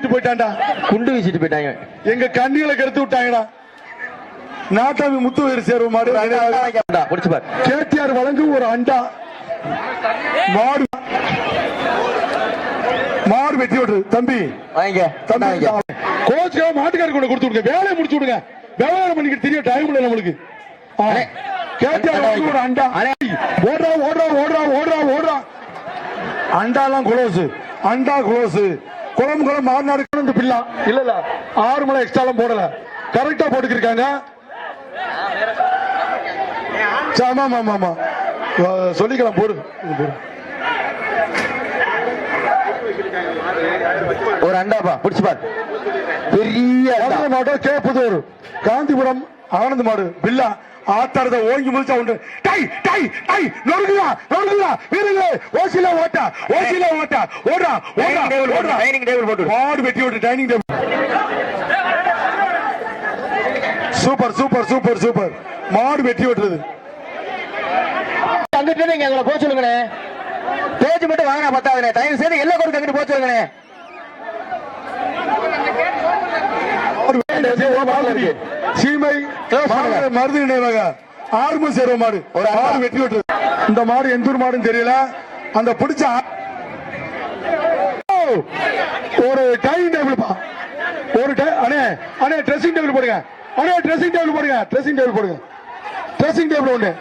தூக்கிட்டு போயிட்டான்டா. குண்டு வீசிட்டு போயிட்டாங்க. எங்க கண்ணிகளை கெடுத்து விட்டாங்கடா. நாட்டாமி முத்துவேறு சேர்வு மாடு கேடிஆர் வழங்கும் ஒரு அண்டா. மாடு. மாடு வெட்டி விட்டுரு தம்பி. கோச்சுக்காக மாட்டுக்காரர் கொண்டு கொடுத்து விடுங்க. வேலையை முடிச்சு விடுங்க. வியாபாரம் பண்ணிக்கிட்டு தெரிய டைம் இல்லை நம்மளுக்கு. கேடிஆர் வழங்கும் ஒரு அண்டா. ஓடுறா ஓடுறா ஓடுறா ஓடுறா ஓடுறா. அண்டாலாம் குளோஸ் அண்டா குளோஸ் குளம் குளம் மாறுநாடு இந்த பில்லா. இல்ல இல்ல. ஆறு மலை எக்ஸ்ட்ராலாம் போடல. கரெக்டா போட்டுக்கிருக்காங்க. ஆமா ஆமா ஆமா சொல்லிக்கலாம் போடு. போடு. ஒரு அண்டாப்பா பிடிச்சு பாரு. பெரிய. மதுரை மாவட்டம் கேப்புதூர் காந்திபுரம் ஆனந்த் மாடு பில்லா. ஆத்தாரத ஓங்கி முடிச்சா உண்டு. டை டை டை நொறுங்குதா நொறுங்குதா வீரர்களே ஓசில ஓட்டா ஓசில ஓட்டா. ஓடுறா ஓடுறா ஓடுறா. டைனிங் டேபிள் போட்டு மாடு வெட்டி விட்டு dining table super super super super. மாடு வெட்டி விட்டுறது அங்கிட்டு நீங்க எங்களை போக சொல்லுங்கண்ணே. பேஜ் மட்டும் வாங்கினா பத்தாதுண்ணே. தயவு செய்து எல்லா கொடுக்க அங்கிட்டு போக சீமை மருது நினைவாக. ஆறுமுக சேர்வ மாடு. ஒரு அண்டா. மாடு வெட்டி இந்த மாடு எந்த ஊர் மாடுன்னு தெரியல. அந்த பிடிச்ச! ஒரு டைனிங் டேபிள் பா. ஒரு அண்ணே அண்ணே ட்ரெஸ்ஸிங் டேபிள் போடுங்க. அண்ணே ட்ரெஸ்ஸிங் டேபிள் போடுங்க. ட்ரெஸ்ஸிங் டேபிள் போடுங்க. ட்ரெஸ்ஸிங் டேபிள் ஒண்ணு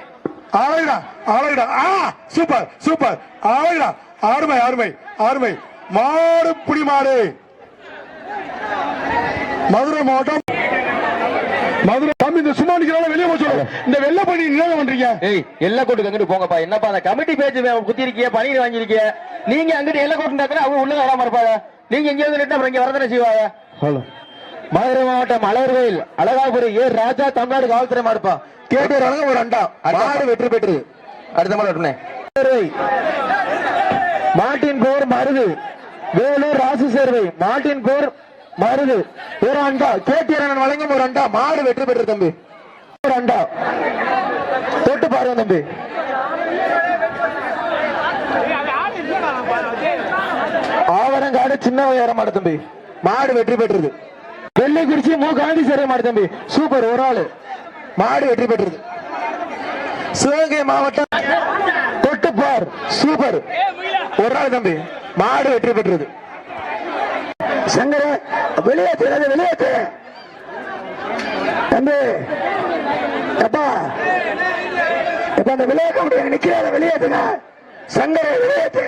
அழகுடா அழகுடா ஆ சூப்பர் சூப்பர் அழகுடா ஆறுமை ஆறுமை ஆறுமை. மாடு புடி மாடு. மதுரை மாவட்டம். மதுரை தம்பி இந்த சும்மா நிக்கிறால வெளியே போச்சு இந்த வெள்ளை பண்ணி என்ன பண்றீங்க? ஏய் எல்லா கோட்டுக்கு அங்கிட்டு போங்கப்பா. என்னப்பா அந்த கமிட்டி பேஜ் குத்தி இருக்கிய பணியில் வாங்கியிருக்கிய. நீங்க அங்கிட்டு எல்லா கோட்டு அவங்க உள்ள வராம இருப்பாங்க. நீங்க இங்க வந்து நின்று அப்புறம் இங்க வரதானே செய்வாங்க? மதுரை மாவட்டம் அழகர்கோயில் அழகாபுரி ஏ ராஜா தமிழ்நாடு காவல்துறை மாடுப்பா. கேட்டு வழங்க ஒரு அண்டா. மாடு வெற்றி பெற்று அடுத்த மாடு மாட்டின் போர் மருது. வேலூர் ராசு சேர்வை. மாட்டின் போர் மருது ஒரு அண்டா. கேட்டியரன் வழங்கும் ஒரு அண்டா. மாடு வெற்றி பெற்று தம்பி. ஒரு அண்டா. தொட்டு பாருங்க தம்பி. ஆவரங்காடு சின்ன வயர மாடு தம்பி. மாடு வெற்றி பெற்றது. வெள்ளைக்குறிச்சி மு. காந்தி சேர மாடு தம்பி. சூப்பர் ஒரு ஆளு. மாடு வெற்றி பெற்றது. சிவகங்கை மாவட்டம் தொட்டுப்பார். சூப்பர். ஒரு ஆள் தம்பி. மாடு வெற்றி பெற்றது. சங்கர வெளியேற்று வெளியேற்று தம்பி அப்பா இப்ப அந்த விளையாட்டு முடியாது நிக்கிறாத வெளியேற்றுங்க சங்கரை வெளியேற்று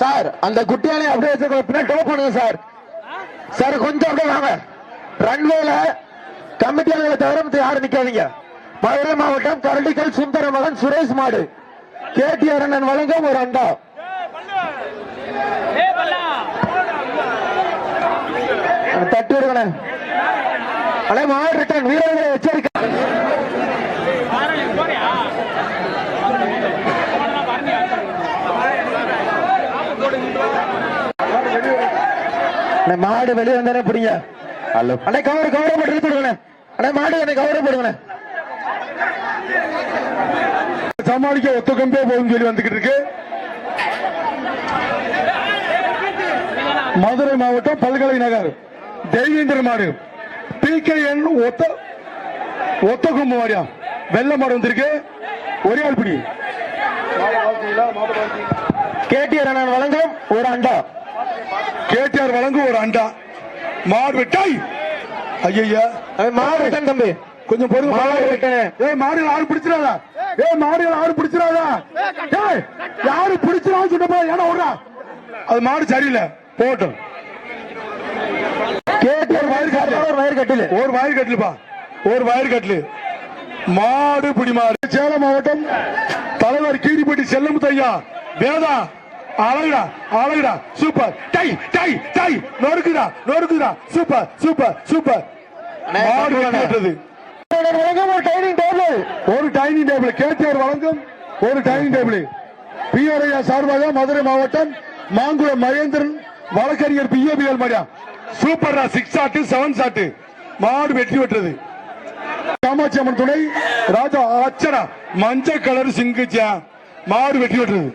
சார் அந்த குட்டியாலே அப்படியே பின்னாடி டோப் பண்ணுங்க சார். சார் கொஞ்சம் அப்படியே வாங்க. ரன்வேல கமிட்டியாளர்களை தவிர மத்த யாரும் நிக்காதீங்க. மதுரை மாவட்டம் கரடிக்கல் சுந்தர மகன் சுரேஷ் மாடு. கேடிஆர் அண்ணன் வழங்கும் ஒரு அண்டா. தட்டு விடுங்கண்ணே அண்ணே மாடு ரிட்டர்ன் வீரர்களை எச்சரிக்கை மாடு வெளியே வந்தானே பிடிங்க. ஹலோ. அண்ணே கவர் கவர போட்டு இழுத்து விடுங்கண்ணே அண்ணே மாடு அண்ணே கவர போடுங்கண்ணே சமாளிக்க ஒத்த கம்பே போகும் சொல்லி வந்துகிட்டு இருக்கு. மதுரை மாவட்டம் பல்கலை நகர் தெய்வேந்திர மாடு பிகேஎன் ஒத்த ஒத்த கொம்பு மாடியா வெள்ள மாடு வந்திருக்கு. ஒரே ஆள் பிடி. கேடிஆர் அண்ணன் வழங்கும் ஒரு அண்டா. கேடிஆர் வழங்கும் ஒரு அண்டா. மாடு வெட்டாய். ஐயா மாடு ரிட்டர்ன் தம்பி. கொஞ்சம் பொறுங்க மாடு வெட்டனே. ஏய் மாடு யாரும் பிடிச்சிடாதா? ஏய் மாடு யாரும் பிடிச்சிடாதா? ஏய் யாரு பிடிச்சிடான்னு சொன்னப்ப ஏன்னா விடுறா அது மாடு சரியில்லை. போட்டும் வயிறு கட்டல. ஒரு வயிறு கட்டலுப்பா. ஒரு வயர் கட்டலு. மாடு பிடி மாடு சேலம் மாவட்டம். தலைவர் கீரிப்பட்டி செல்லமுத்தையா வேதா அழகுடா அழகுடா. சூப்பர். Tie tie tie. நொறுக்குடா நொறுக்குடா. Super super super. மாடு வெட்டது வழங்கும் ஒரு டைனிங் டேபிள்? ஒரு டைனிங் டேபிள். கேடிஆர் வழங்கும். ஒரு டைனிங் டேபிள். பிஆர்ஐயா சார்பாக மதுரை மாவட்டம் மாங்குளம் மகேந்திரன் வழக்கறிஞர் பிஏபிஎல் மாடியா சூப்பர்ரா சிக்ஸ் ஷாட்டு செவன் ஷாட்டு மாடு வெற்றி பெற்றது. காமாட்சி அம்மன் துணை ராஜா அச்சரா மஞ்சள் கலர் சிங்குச்சா மாடு வெற்றி பெற்றது.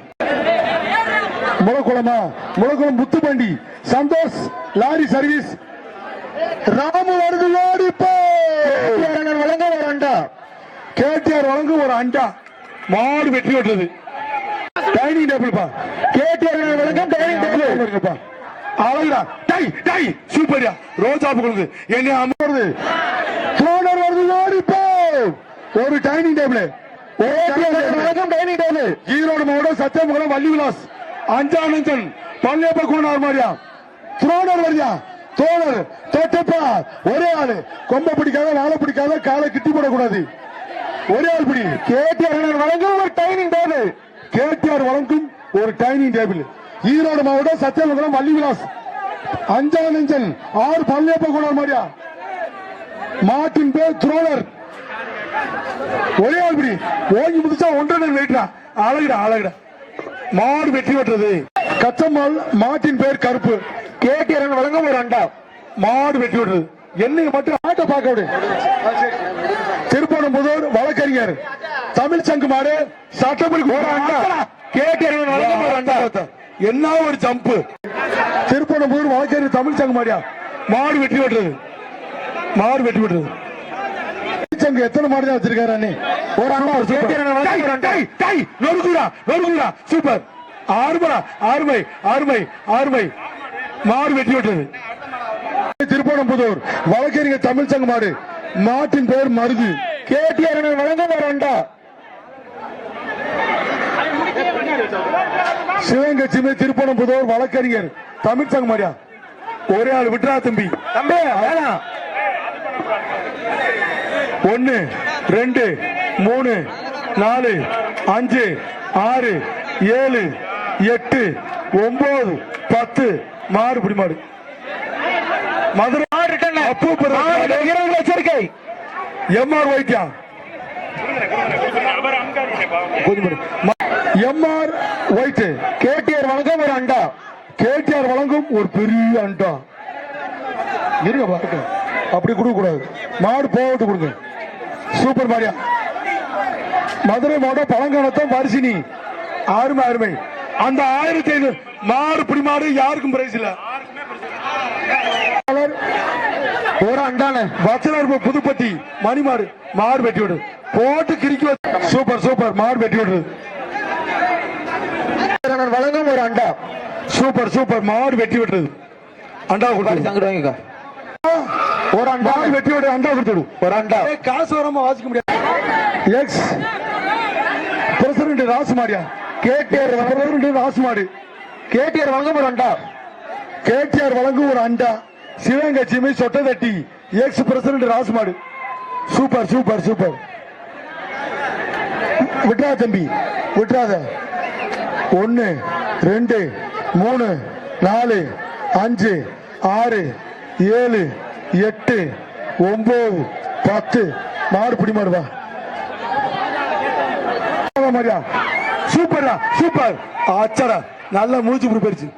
முளக்குளமா முளக்குளம் முத்துப்பண்டி சந்தோஷ் லாரி சர்வீஸ். ராமு வருது ஓடிப்போ வழங்க ஒரு அண்டா. கேடிஆர் வழங்கு ஒரு அண்டா. மாடு வெற்றி பெற்றது. டைனிங் டேபிள் பா. கேடிஆர் வழங்கும் டைனிங் டேபிள் இருக்குப்பா அழகுடா. டை டை சூப்பர்யா ரோஜா கொடுக்குது. என்ன அமர்ந்து தோணர் வருது ஓடிப்போ ஒரு dining table dining table Erode மாவட்டம் சத்தியமங்கலம் வள்ளி விலாஸ். அஞ்சானந்தன் பள்ளியப்ப கூனார் மாதிரியா. துரோணர் வரியா தோழர் தோட்டப்பா. ஒரே ஆளு. கொம்ப பிடிக்காத வாழை பிடிக்காத காலை கிட்டி போடக்கூடாது. ஒரே ஆள் பிடி. கேடிஆர் வழங்கும் ஒரு டைனிங் டேபிள் கேடிஆர் வழங்கும் ஒரு டைனிங் டேபிள் ஈரோடு மாவட்டம் சத்தியமங்கலம் வள்ளிவிலாஸ். விலாஸ் நெஞ்சன் ஆறு பள்ளியப்ப கூட மாதிரியா மாட்டின் பேர் துரோணர். ஒரே ஆள்பிடி ஓங்கி முடிச்சா ஒன்றரை வெயிட்டா அழகுடா அழகுடா. மாடு வெற்றி பெற்றது. கச்சம்மாள் மாட்டின் பேர் கருப்பு. கேடிஆர் வழங்க ஒரு அண்டா. மாடு வெற்றி பெற்றது. என்னைக்கு மட்டும் ஆட்ட பார்க்க விடு. திருப்பணம்புதூர் வழக்கறிஞர். தமிழ் சங்கு மாடு சட்டப்படி கே அண்டா. வழங்கும் ஒரு அண்டா. என்ன ஒரு ஜம்ப்? திருப்பணம்புதூர் வழக்கறிஞர் தமிழ் சங்கு மாடியா மாடு வெற்றி பெற்றது மாடு தமிழ் சங்கு எத்தனை மாடு தான் வச்சிருக்காரு அண்ணே? ஒரு அண்ணா ஒரு சூப்பர். டை, டை, நொறுக்குடா நொறுக்குடா சூப்பர் ஆறுமடா ஆறுமை ஆறுமை ஆறுமை மாடு வெற்றி பெற்றது திருப்பணம்புதூர் வழக்கறிஞர் தமிழ் சங்க மாடு. மாட்டின் பெயர் மருது. கேடிஆர் வழங்கும் ஒரு அண்டா சிவகங்கட்சிமை திருப்பணம்புதூர் வழக்கறிஞர் தமிழ் சங்க மாடியா ஒரே ஆள் விட்டுறா தம்பி. தம்பி ஒன்னு ரெண்டு மூணு நாலு அஞ்சு ஆறு ஏழு எட்டு ஒன்பது பத்து மாடு பிடி மாடு. மதுரை அப்பு எம்ஆர் வைத்தியா? எம்ஆர் ஒயிட் கேடிஆர் வழங்கும் ஒரு அண்டா. கேடிஆர் வழங்கும் ஒரு பெரிய அண்டா. இருங்க பாருங்க அப்படி கொடுக்க கூடாது மாடு போட்டு கொடுங்க. சூப்பர் மாரியா. மதுரை மாவட்டம் பழங்கானத்தம் பரிசினி. ஆறுமை அருமை அந்த ஆயிரத்தி ஐநூறு மாடு பிடி மாடு யாருக்கும் பிரைஸ் இல்ல. ஒரு அண்டான வச்சனர் புதுப்பட்டி மணிமாடு மாடு வெட்டி விடு. போட்டு கிரிக்கி சூப்பர் சூப்பர். மாடு வெட்டி விடுறது வழங்கும் ஒரு அண்டா. Super super. மாடு வெட்டி விட்டுறது அண்டா கொடுத்து ஒரு அண்டா. மாடு வெட்டி விட்டு அண்டா கொடுத்துடு. ஒரு அண்டா. காசு வராம வாசிக்க முடியாது. எக்ஸ் பிரசிடண்ட் ராசுமாடியா? கேடிஆர் பிரசிடண்ட் ராசுமாடு. கேடிஆர் வழங்கும் ஒரு அண்டா. கேடிஆர் வழங்கும் ஒரு அண்டா. சிவகங்கட்சியுமே சொட்ட தட்டி. Ex president ராசுமாடு. Super super super. விட்டுறா தம்பி விட்டுறாத ஒன்னு ரெண்டு மூணு நாலு அஞ்சு ஆறு ஏழு எட்டு ஒம்பது பத்து. மாடு பிடி மாடுவா மாதிரியா சூப்பர்டா சூப்பர். அச்சடா நல்லா மூச்சு புடி போயிருச்சு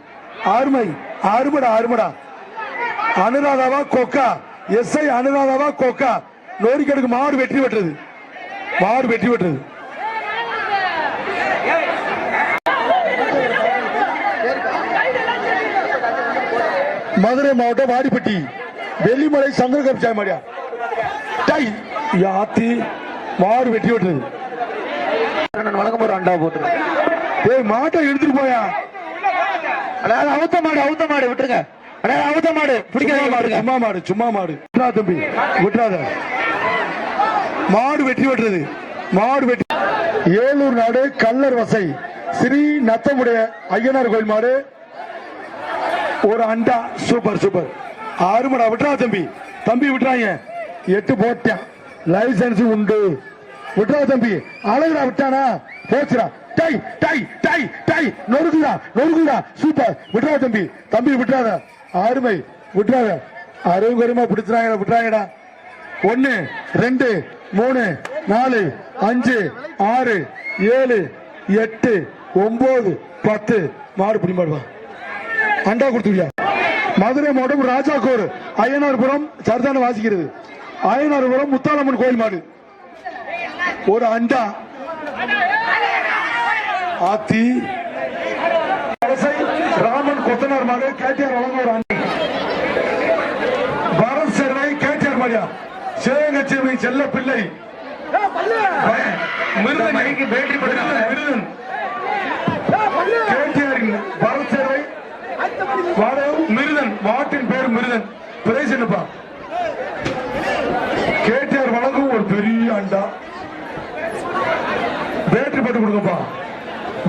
அருமை அருமடா அருமடா. அனுராதாவா கொக்கா. எஸ்ஐ அனுராதாவா கொக்கா. நோரிக்கடுக்கு மாடு வெற்றி பெற்றது. மாடு வெற்றி பெற்றது. மதுரை மாவட்டம் வாடிப்பட்டி வெள்ளிமலை சந்திரகர் சாயமாடியா டை. யாத்தி மாடு வெற்றி பெற்றது வழங்கும் ஒரு அண்டா போட்டு ஏய் மாட்டை எடுத்துட்டு போயா? அதாவது அவுத்த மாடு அவுத்த மாடு விட்டுருங்க. அதாவது அவுத்த மாடு பிடிக்காத மாடு சும்மா மாடு சும்மா மாடு. விட்றா தம்பி விட்றாத மாடு வெற்றி பெற்றது மாடு வெற்றி ஏலூர் நாடு கல்லர் வசை. ஸ்ரீ நத்தமுடைய ஐயனார் கோயில் மாடு. ஒரு அண்டா சூப்பர் சூப்பர். ஆறுமடா விட்டுறா தம்பி. தம்பி விட்டுறாங்க எட்டு போட்டேன் லைசன்ஸ் உண்டு. விட்டுறா தம்பி. அழகுடா விட்டானா? போச்சுடா. Tie tie tie tie. நொறுக்குடா நொறுக்குடா. சூப்பர். விட்டுறா தம்பி. தம்பி விட்டுறாத ஆறுமை விட்டுறாத அருங்கருமா பிடிச்சாங்க விட்டுறாங்கடா ஒன்னு ரெண்டு மூணு நாலு அஞ்சு ஆறு ஏழு எட்டு ஒன்பது பத்து. மாறு பிடிமாடுவான் அண்டா கொடுத்துவியா மதுரை மாவட்டம் ராஜாக்கோர் அய்யனார்புரம் சர்தான வாசிக்கிறது. அய்யனார்புரம் முத்தாலம்மன் கோயில் மாடு. ஒரு அண்டா. ஆத்தி. ராமன் கொத்தனார் மாடு கேட்டியார் வழங்குவோர் அணி பரத் சேர்வை கேட்டியார் மாடியா சிவகங்கச்சேவை செல்ல பிள்ளை. மிருதன் மிருதன். கேட்டியாரின் மிருதன் வாட்டின் பேர் மிருதன். பிரைஸ் என்னப்பா? கேட்டியார் வழங்கும் ஒரு பெரிய அண்டா. பேட்டரி போட்டு கொடுங்கப்பா.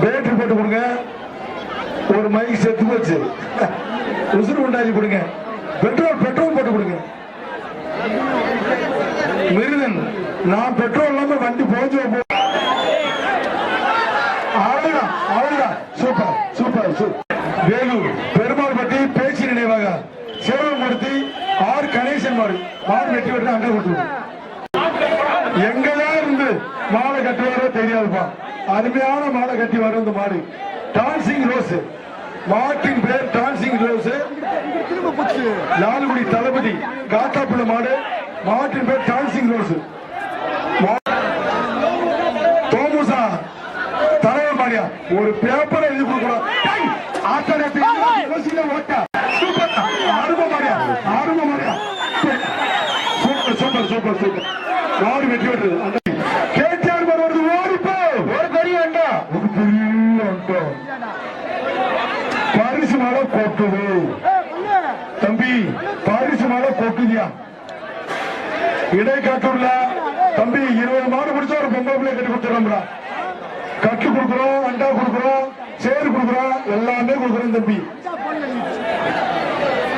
பேட்டரி போட்டு கொடுங்க. ஒரு மைக் செத்து போச்சு. உசுறு உண்டாக்கி கொடுங்க. பெட்ரோல் பெட்ரோல் போட்டு கொடுங்க. மிருதன் நான் பெட்ரோல் இல்லாம வண்டி போச்சு அவ்வளவுதான் அவ்வளவுதான். Super super super Velu Perumal பட்டி பேச்சு நினைவாக சிவமூர்த்தி ஆர் கணேசன் மாடு மாடு வெட்டி கொடுத்து எங்கதான் இருந்து மாலை கட்டுவாரோ தெரியாதுப்பா. அருமையான மாலை கட்டி வரும் இந்த மாடு. டான்சிங் ரோஸ் மாட்டின் பேர் டான்சிங் ரோஸ் லால்குடி தளபதி காத்தாப்புள்ள மாடு. மாட்டின் பேர் டான்சிங் ரோஸ் தோமுசா தலைவர் மாடியா. ஒரு பேப்பரை எழுதி யோசிக்க ஓட்ட சூப்பர் ஆரம்ப மாடியா ஆரம்ப மாடியா சூப்பர் சூப்பர் சூப்பர். நாடு வெற்றி பெற்றது. கேட்டார் வருவது ஓடிப்போ ஒரு பெரிய அண்டா. ஒரு பெரிய அண்டா. பரிசு மழை கொட்டுது தம்பி பரிசு மழை கொட்டுதியா இடைக்காட்டுள்ள தம்பி இருபது மாடு முடிச்சா ஒரு பொம்பளை பிள்ளை கட்டி கொடுத்துறோம்டா கட்டு கொடுக்குறோம் அண்டா கொடுக்குறோம் சேரு கொடுக்குறோம் எல்லாமே கொடுக்குறோம் தம்பி.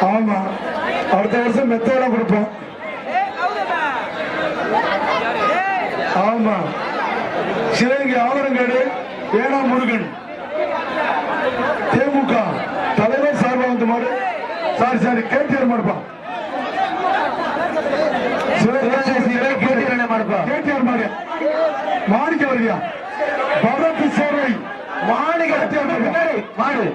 ஆமா. அடுத்த வருஷம் மெத்தெல்லாம் கொடுப்போம். ஆமா. சிவகங்கை ஆவரங்காடு ஏனா முருகன். தேமுக. தலைவர் சார்பா வந்து மாடு. சாரி சாரி கேட்டியார் மாடுப்பா. கேட்டியார் மாடு. மாணிக்க வருவியா பரத்து சேவை மாணிக்க மாடு.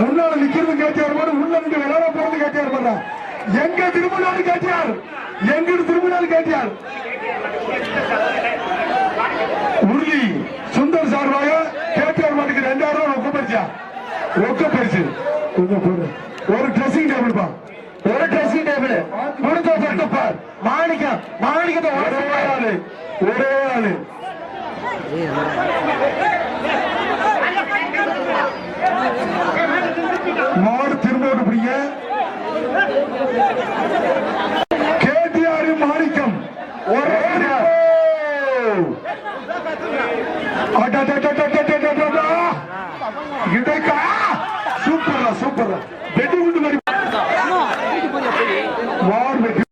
முன்னால நிக்கிறது கேட்டியார் மாடு. உள்ள நின்று விளையாட போறது கேட்டியார் மாடு எங்க திரும்பினாலும் கேட்டியார்? எங்க திரும்பினாலும் கேட்டியார்? உருளி சுந்தர் சார்பாக கேட்டியார் மாட்டுக்கு ரெண்டாயிரம் ரூபாய் ரொக்க பரிசா ரொக்க பரிசு ஒரு ட்ரெஸ்ஸிங் டேபிள் பா. ஒரு ட்ரெஸ்ஸிங் டேபிள் முடிஞ்ச சொட்டுப்பார் மாணிக்கம் மாணிக்கத்தை ஒரே ஆளு. ஒரே ஆளு.